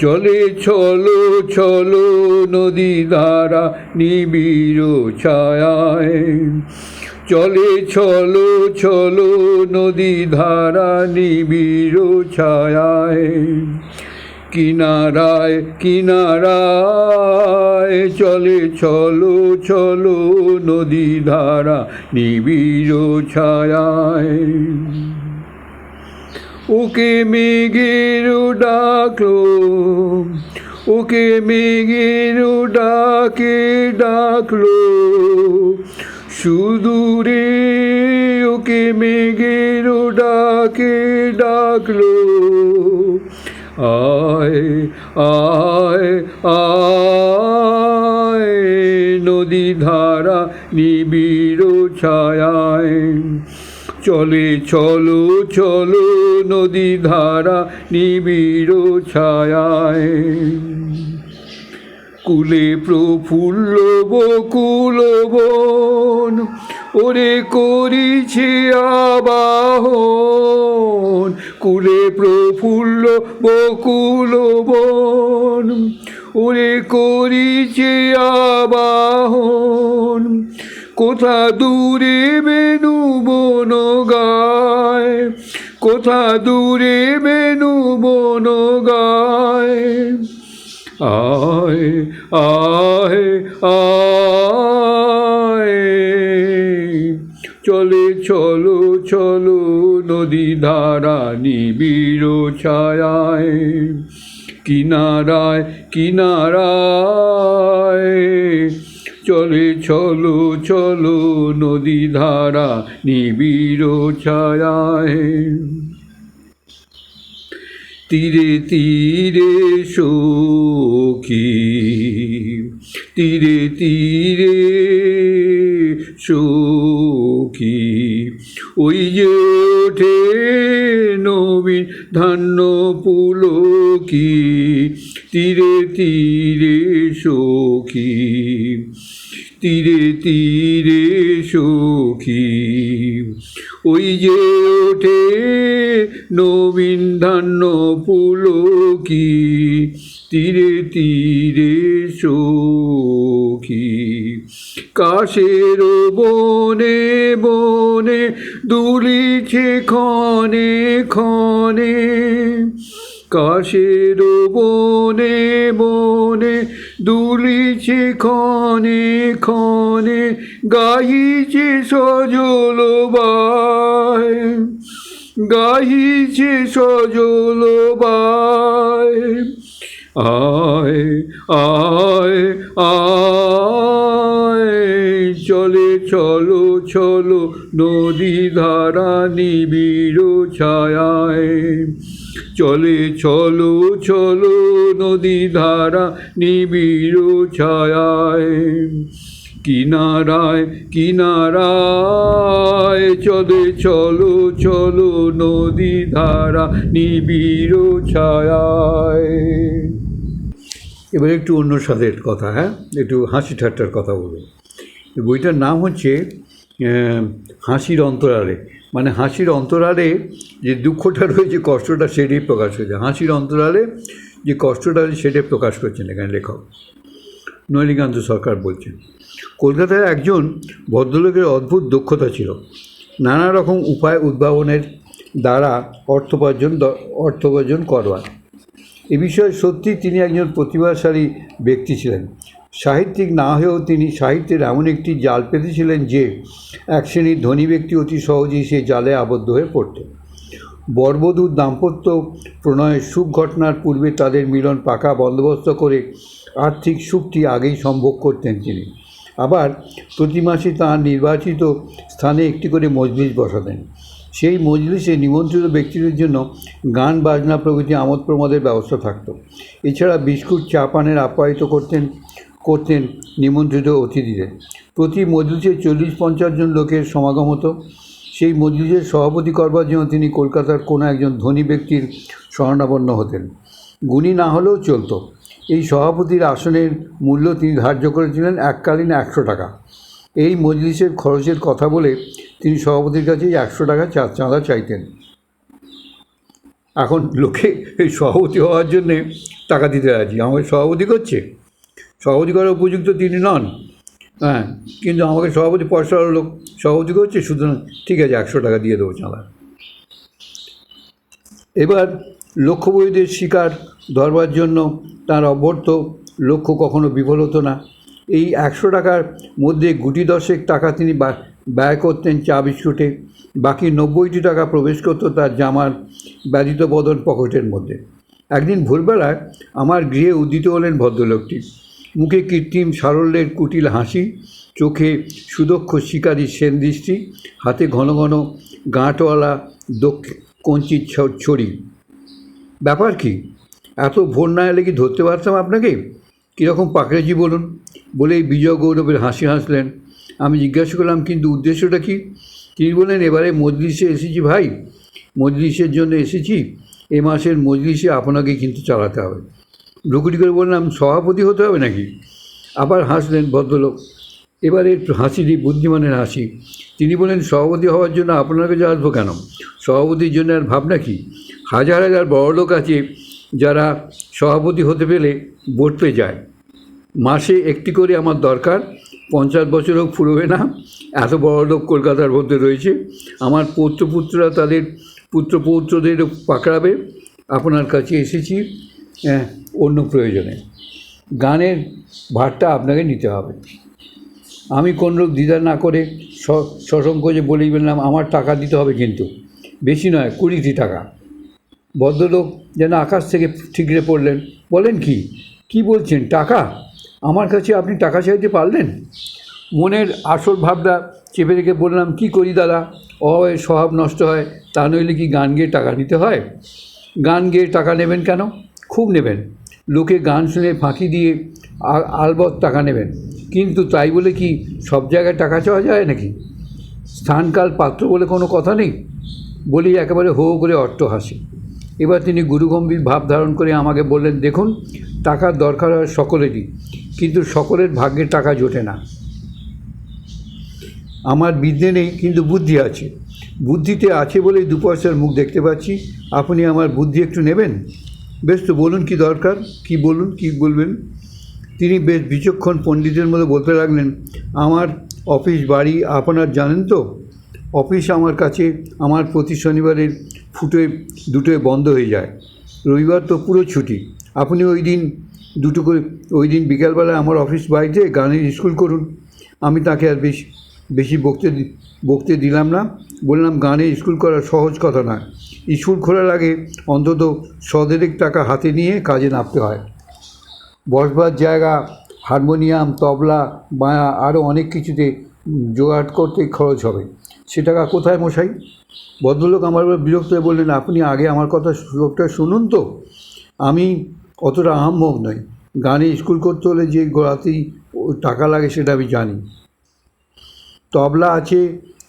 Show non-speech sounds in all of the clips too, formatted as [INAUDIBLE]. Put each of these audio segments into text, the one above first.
চলে চলো চলো নদী ধারা নিবিড় ছায়ায়। চলে চলো চলো নদী ধারা নিবিড় ছায়ায়। কিনারায় কিনারায় চলে চলো চলো নদী ধারা নিবিড় ছায়ায়। ওকে মেঘের ডাকলো, ওকে মেঘের ডাকে ডাকলো। সুদূরে ওকে মেঘের ডাকে ডাকলো। আয় আয় আয় নদী ধারা নিবিড় ছায়ায়। চলে, চলো চলো নদী ধারা নিবিড় ছায়ায়। কুলে প্রফুল্ল বকুল বন, ওরে করিছে আবাহন। কুলে প্রফুল্ল বকুল বন, ওরে করিছে আবাহন। কোথা দূরে বেনু বন কোথা দূরে বেনু বন গায় আয় আয়। চলে, চলো চলো নদী ধারা নিবিড় ছায়ায়। কিনারায় কিনারায়। চলে চলো চলো নদী ধারা, নিবিড় ছায়ায়। তীরে তীরে সখী, তীরে তীরে সখী। ওই যে ওঠে নবীন ধান্য পুলকি, তীরে তীরে সখী। তীরে তীরে সখী। ওই যে ওঠে নবীন ধান্য পুলকি, তীরে তীরে সখী। কাশের বনে বনে দুলিছে ক্ষণে ক্ষণে, কাশের বনে বনে দুলিছে খনে ক্ষণে গাইছে সজল বায় গাইছে সজল বায় আয় আয় আয়। চলে, চলো চলো, নদী ধারা নিবিড় ছায়ায়। চলে, চলো চলো, নদী ধারা নিবিড় ছায়ায়। কিনারায় কিনারায়। চলে, চলো চলো, নদী ধারা নিবিড় ছায়ায়। এবার একটু অন্য স্বাদের কথা হ্যাঁ? একটু হাসি ঠাট্টার কথা বলব বইটার নাম হচ্ছে হাসির অন্তরালে। মানে হাসির অন্তরালে যে দুঃখটা রয়েছে, কষ্টটা সেটাই প্রকাশ হয়েছে। হাসির অন্তরালে যে কষ্টটা আছে সেটাই প্রকাশ করছেন এখানে লেখক। নলিকান্ত সরকার বলছেন, কলকাতায় একজন ভদ্রলোকের অদ্ভুত দক্ষতা ছিল। নানা রকম উপায় উদ্ভাবনের দ্বারা অর্থোপার্জন অর্থোপার্জন করবার। এ বিষয়ে সত্যি তিনি একজন প্রতিভাশালী ব্যক্তি ছিলেন। সাহিত্যিক না হয়েও তিনি সাহিত্যের এমন একটি জাল পেতেছিলেন যে, এক শ্রেণির ধনী ব্যক্তি অতি সহজেই সেই জালে আবদ্ধ হয়ে পড়ত বর্বধূর দাম্পত্য প্রণয়ের সুখ ঘটনার পূর্বে তাদের মিলন পাকা বন্দোবস্ত করে আর্থিক সুখটি আগেই সম্ভব করতেন তিনি। আবার প্রতি মাসে তাঁর নির্বাচিত স্থানে একটি করে মজলিস বসাতেন। সেই মজলিসে নিমন্ত্রিত ব্যক্তিদের জন্য গান, বাজনা প্রভৃতি আমোদ প্রমোদের ব্যবস্থা থাকতো। এছাড়া বিস্কুট, চা পানের আপ্যায়িত করতেন করতেন নিমন্ত্রিত অতিথিদের। প্রতি মজলিসে চল্লিশ পঞ্চাশ জন লোকের সমাগম হতো। সেই মজলিসের সভাপতি করবার জন্য তিনি কলকাতার কোনো একজন ধনী ব্যক্তির শরণাপন্ন হতেন। গুণী না হলেও চলতো। এই সভাপতির আসনের মূল্য তিনি ধার্য করেছিলেন এককালীন একশো টাকা। এই মজলিসের খরচের কথা বলে তিনি সভাপতির কাছে একশো টাকা চা- চাঁদা চাইতেন। এখন লোকে এই সভাপতি হওয়ার জন্যে টাকা দিতে রাজি। আমাকে সভাপতি করছে। সভাপতি করার উপযুক্ত তিনি নন। হ্যাঁ কিন্তু আমাকে সভাপতি পয়সার লোক সভাপতি করছে, সুতরাং ঠিক আছে, একশো টাকা দিয়ে দেবো চাঁদা। এবার লক্ষ্যবৈদের শিকার ধরবার জন্য তার অভ্যর্থ লক্ষ্য কখনো বিফল হতো না। এই একশো টাকার মধ্যে গুটি দশেক টাকা তিনি ব্যয় করতেন চা বিস্কুটে, বাকি নব্বইটি টাকা প্রবেশ করতো তার জামার ব্যতীত বদন পকেটের মধ্যে। একদিন ভোরবেলায় আমার গৃহে উদিত হলেন ভদ্রলোকটি। মুখে কৃত্রিম সারল্যের কুটিল হাসি, চোখে সুদক্ষ শিকারী সেন দৃষ্টি, হাতে ঘন ঘন গাঁটওয়ালা দক্ষ কঞ্চির ছ- ছড়ি। ব্যাপার কি? এত ভোর না এলে কি ধরতে পারতাম আপনাকে? কীরকম পাকড়েজি বলুন। বলেই বিজয় গৌরবের হাসি হাসলেন আমি জিজ্ঞাসা করলাম, কিন্তু উদ্দেশ্যটা কি? তিনি বললেন, এবারে মজলিসে এসেছি ভাই। মজলিসের জন্য এসেছি। এ মাসের মজলিসে আপনাকে কিন্তু চালাতে হবে। ভ্রুকুটি করে বললাম, সভাপতি হতে হবে নাকি? আবার হাসলেন ভদ্রলোক। এবারে হাসিটি বুদ্ধিমানের হাসি। তিনি বলেন সভাপতি হওয়ার জন্য আপনার কাছে আসব কেন? সভাপতির জন্য আর ভাবনা কি? হাজার হাজার বড়লোক আছে যারা সভাপতি হতে পেলে ভোট পেয়ে যায়। মাসে একটি করে আমার দরকার। পঞ্চাশ বছরও ফুরবে না এত বড় লোক কলকাতার মধ্যে রয়েছে। আমার পৌত্রপুত্ররা তাদের পুত্রপৌত্রদের পাকড়াবে। আপনার কাছে এসেছি হ্যাঁ, অন্য প্রয়োজনে। গানের ভারটা আপনাকে নিতে হবে। আমি কোনরূপ দ্বিধা না করে সসংকোচে বলেই বললাম আমার টাকা দিতে হবে কিন্তু। বেশি নয় কুড়িটি টাকা। ভদ্রলোক যেন আকাশ থেকে ঠিকরে পড়লেন। বলেন কি? কি বলছেন? টাকা? আমার কাছে আপনি টাকা চাইতে পারলেন? মনের আসল ভাবটা চেপে রেখে বললাম, কি করি দাদা? অভাবে স্বভাব নষ্ট হয়, তা নইলে কি গান গেয়ে টাকা নিতে হয়? গান গেয়ে টাকা নেবেন কেন? খুব নেবেন। লোকে গান শুনে ফাঁকি দিয়ে আ- আলবৎ টাকা নেবেন। কিন্তু তাই বলে কি সব জায়গায় টাকা চাওয়া যায় নাকি? স্থানকাল পাত্র বলে কোনো কথা নেই? বলি একেবারে হো হো করে অট্ট হাসি। এবার তিনি গুরুগম্ভীর ভাব ধারণ করে আমাকে বললেন, দেখুন, টাকার দরকার হয় সকলেরই। কিন্তু সকলের ভাগ্যে টাকা জোটে না। আমার বিদ্যে নেই, কিন্তু বুদ্ধি আছে। বুদ্ধিতে আছে বলেই দু পয়সার মুখ দেখতে পাচ্ছি। আপনি আমার বুদ্ধি একটু নেবেন? বেশ তো বলুন কি দরকার, কি বলুন, কি বলবেন? তিনি বেশ বিচক্ষণ পণ্ডিতের মতো বলতে লাগলেন, আমার অফিস বাড়ি আপনার জানেন তো? অফিস আমার কাছে আমার প্রতি শনিবারের ফুটোয় দুটোয় বন্ধ হয়ে যায়। রবিবার তো পুরো ছুটি। আপনি ওই দিন দুটো করে, ওই দিন বিকালবেলায় আমার অফিস বাড়িতে গানের স্কুল করুন। আমি তাকে আর বেশি বেশি বকতে বকতে দিলাম না। বললাম, গানে স্কুল করা সহজ কথা নয়। স্কুল খোলার আগে অন্তত সদেরেক টাকা হাতে নিয়ে কাজে নামতে হয়। বসবার জায়গা, হারমোনিয়াম, তবলা বায়া আরও অনেক কিছুতে জোগাড় করতে খরচ হবে। সে টাকা কোথায় মশাই? ভদ্রলোক আমার বিরক্ত হয়ে বললেন, আপনি আগে আমার কথা লোকটা শুনুন তো। আমি অতটা আহাম্মক নয়। গানে স্কুল করতে হলে যে গোড়াতেই টাকা লাগে সেটা আমি জানি। তবলা আছে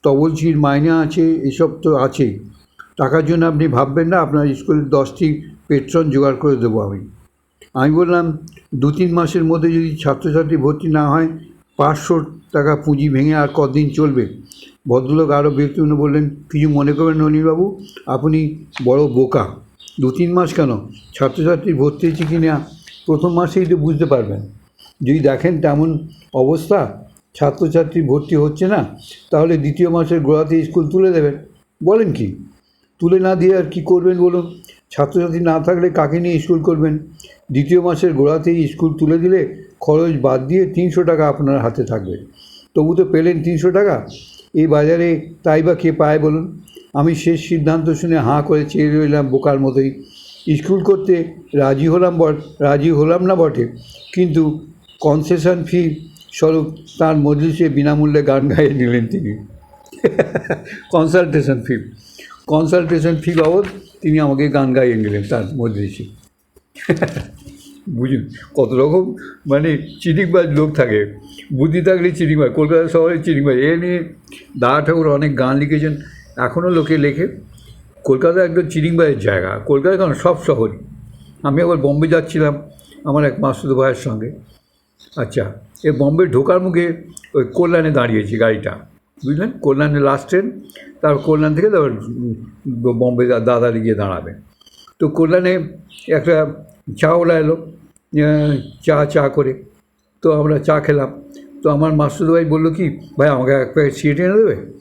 তবলচির মাইনা আছে, এসব তো আছেই টাকার জন্য আপনি ভাববেন না, আপনার স্কুলের দশটি পেট্রন জোগাড় করে দেবো আমি। আমি বললাম, দু তিন মাসের মধ্যে যদি ছাত্রছাত্রী ভর্তি না হয়, পাঁচশো টাকা পুঁজি ভেঙে আর কদিন চলবে? ভদ্রলোক আরও ব্যক্তিপূর্ণ বললেন, কিছু মনে করবেন না অনিলবাবু আপনি বড় বোকা। দু তিন মাস কেন? ছাত্রছাত্রী ভর্তি হয়েছে কি না? প্রথম মাসেই তো বুঝতে পারবেন। যদি দেখেন তেমন অবস্থা, ছাত্রছাত্রী ভর্তি হচ্ছে না, তাহলে দ্বিতীয় মাসের গোড়াতে স্কুল তুলে দেবেন। বলেন কি? তুলে না দিয়ে আর কী করবেন বলুন? ছাত্রছাত্রী না থাকলে কাকে নিয়ে স্কুল করবেন? দ্বিতীয় মাসের গোড়াতেই স্কুল তুলে দিলে খরচ বাদ দিয়ে তিনশো টাকা আপনার হাতে থাকবে। তবু তো পেলেন তিনশো টাকা। এই বাজারে তাই বা কে পায় বলুন? আমি শেষ সিদ্ধান্ত শুনে হাঁ করে চেয়ে রইলাম বোকার মতোই। স্কুল করতে রাজি হলাম রাজি হলাম না বটে। কিন্তু কনসেশন ফি স্বরূপ তার মজলিসে বিনামূল্যে গান গাইয়ে নিলেন তিনি। [LAUGHS] কনসালটেশন ফি। কনসালটেশন ফি বাবদ তিনি আমাকে গান গাইয়ে নিলেন তার মজলিসে। [LAUGHS] বুঝুন, কত রকম মানে চিটিংবাজ লোক থাকে। বুদ্ধি থাকলে চিটিংবাজ কলকাতা শহরে চিটিংবাজ এ নিয়ে দাদা ঠাকুর অনেক গান লিখেছেন। এখনও লোকে লেখে কলকাতা একদম চিটিংবাজের জায়গা। কলকাতা কেন? সব শহরই। আমি একবার বম্বে যাচ্ছিলাম আমার এক মাসুদ ভাইয়ের সঙ্গে। আচ্ছা এ বম্বে ঢোকার মুখে ওই কল্যাণে দাঁড়িয়েছি গাড়িটা। বুঝলেন? কল্যাণে লাস্ট ট্রেন তারপর কল্যাণ থেকে তারপর বম্বে দা- দাদারে গিয়ে দাঁড়াবে। তো কল্যাণে একটা চাওলা এলো চা চা করে। তো আমরা চা খেলাম। তো আমার মাসুদ ভাই বলল কি, ভাই, আমাকে এক প্যাকেট সিট এনে দেবে?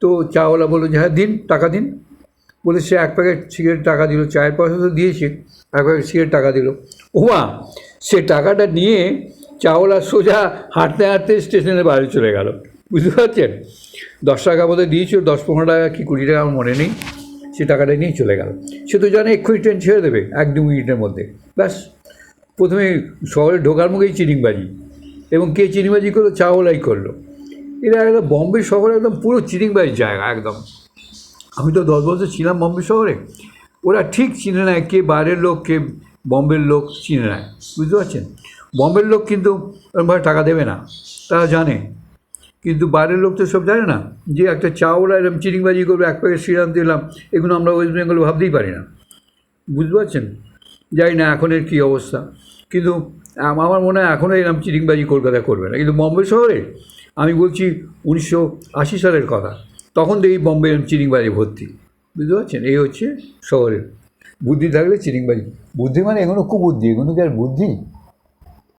তো চাওয়ালা বলল যে হ্যাঁ দিন, টাকা দিন। বলে সে এক প্যাকেট সিগারেট টাকা দিল, চায়ের পয়সা তো দিয়েছে, এক প্যাকেট সিগারেট টাকা দিল। ওমা, সে টাকাটা নিয়ে চাওলা সোজা হাঁটতে হাঁটতে স্টেশনের বাইরে চলে গেল। বুঝতে পারছেন? দশ টাকা বোধহয় দিয়েছিল, দশ পনেরো টাকা কি কুড়ি টাকা, আমার মনে নেই। সে টাকাটা নিয়ে চলে গেল। সে তো জানে এক্ষুনি ট্রেন ছেড়ে দেবে, এক দু মিনিটের মধ্যে। ব্যাস, প্রথমে শহরে ঢোকার মুখেই চিনিংবাজি। এবং কে চিনিংবাজি করল? চাওলাই করল। এটা একদম বম্বে শহরে একদম পুরো চিনিংবাজির জায়গা, একদম। আমি তো দশ বছর ছিলাম বম্বে শহরে। ওরা ঠিক চিনে নেয় কে বাইরের লোক, কে বম্বের লোক চিনে নেয়। বুঝতে পারছেন? বম্বের লোক কিন্তু ওরকমভাবে টাকা দেবে না, তারা জানে। কিন্তু বাইরের লোক তো সব জানে না যে একটা চাওলা এরকম চিনিংবাজি করবে, এক প্যাকেট শ্রীরাম দিলাম, এগুলো আমরা ওয়েস্ট বেঙ্গলে ভাবতেই পারি না। বুঝতে পারছেন? জানি না এখনের কী অবস্থা। কিন্তু আমার মনে হয় এখনও এরকম চিটিংবাজি কলকাতায় করবে না। কিন্তু বম্বে শহরে আমি বলছি উনিশশো আশি সালের কথা। তখন দেখি বম্বে এরকম ভর্তি। বুঝতে পারছেন? এই হচ্ছে শহরের বুদ্ধি থাকলে চিটিংবাজি বুদ্ধি মানে এগুলো খুব বুদ্ধি এগুলো কি আর বুদ্ধি?